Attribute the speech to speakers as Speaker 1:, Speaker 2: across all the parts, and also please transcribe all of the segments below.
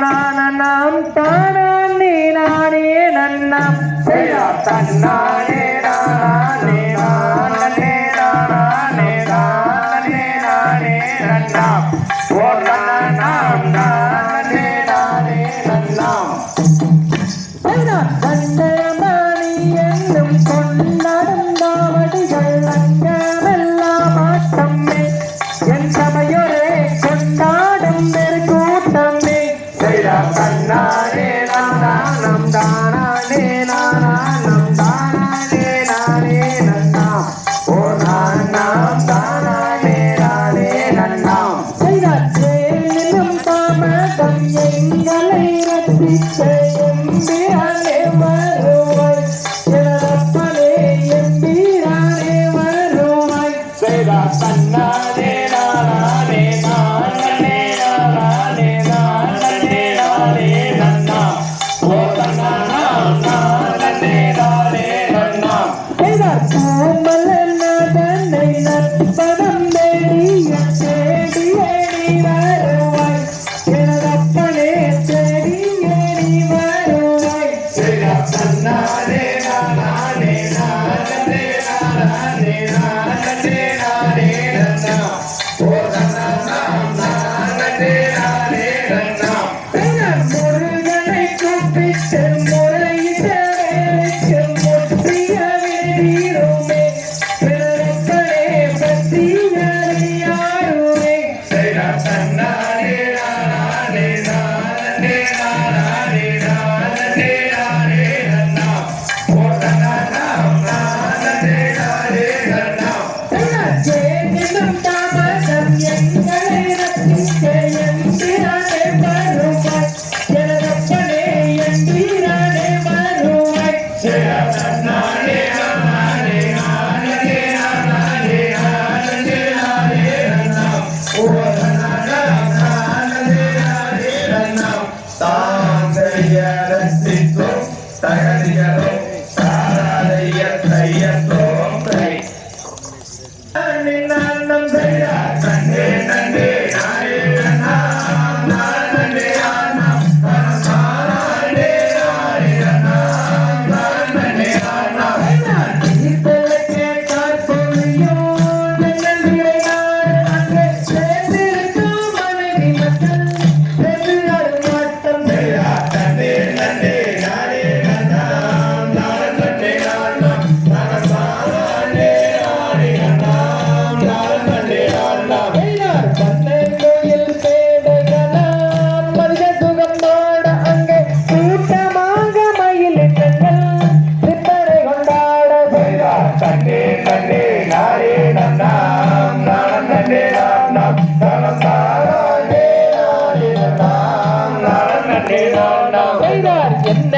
Speaker 1: தானம் தானே நானே நன்ன தன்னானே நானே நானே நானே நானே நானே நன்னா ஓ
Speaker 2: Singalai Rathi Chayam
Speaker 1: Biraj Yeah. Yeah.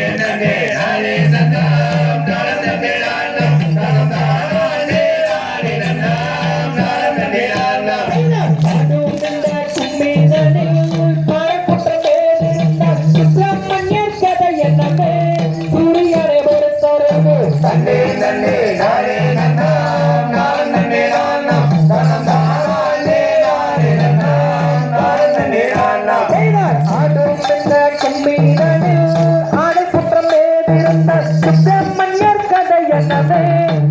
Speaker 1: ね。えねえねえ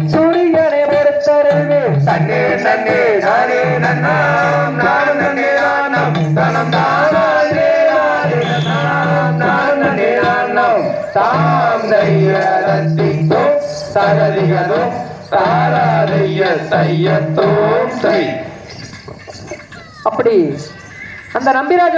Speaker 1: சூரியனை பொறுத்தருவே
Speaker 2: தன்னே நன்னே நானே நன்னாம் நானும் நன்னே நானம் தனம் தானே நானே நன்னாம் நானும் நன்னே நானம் தாம் தைய ரத்தித்தோ சரதிகதோ தாராதைய தையத்தோம் தை
Speaker 1: அப்படி. அந்த நம்பிராஜ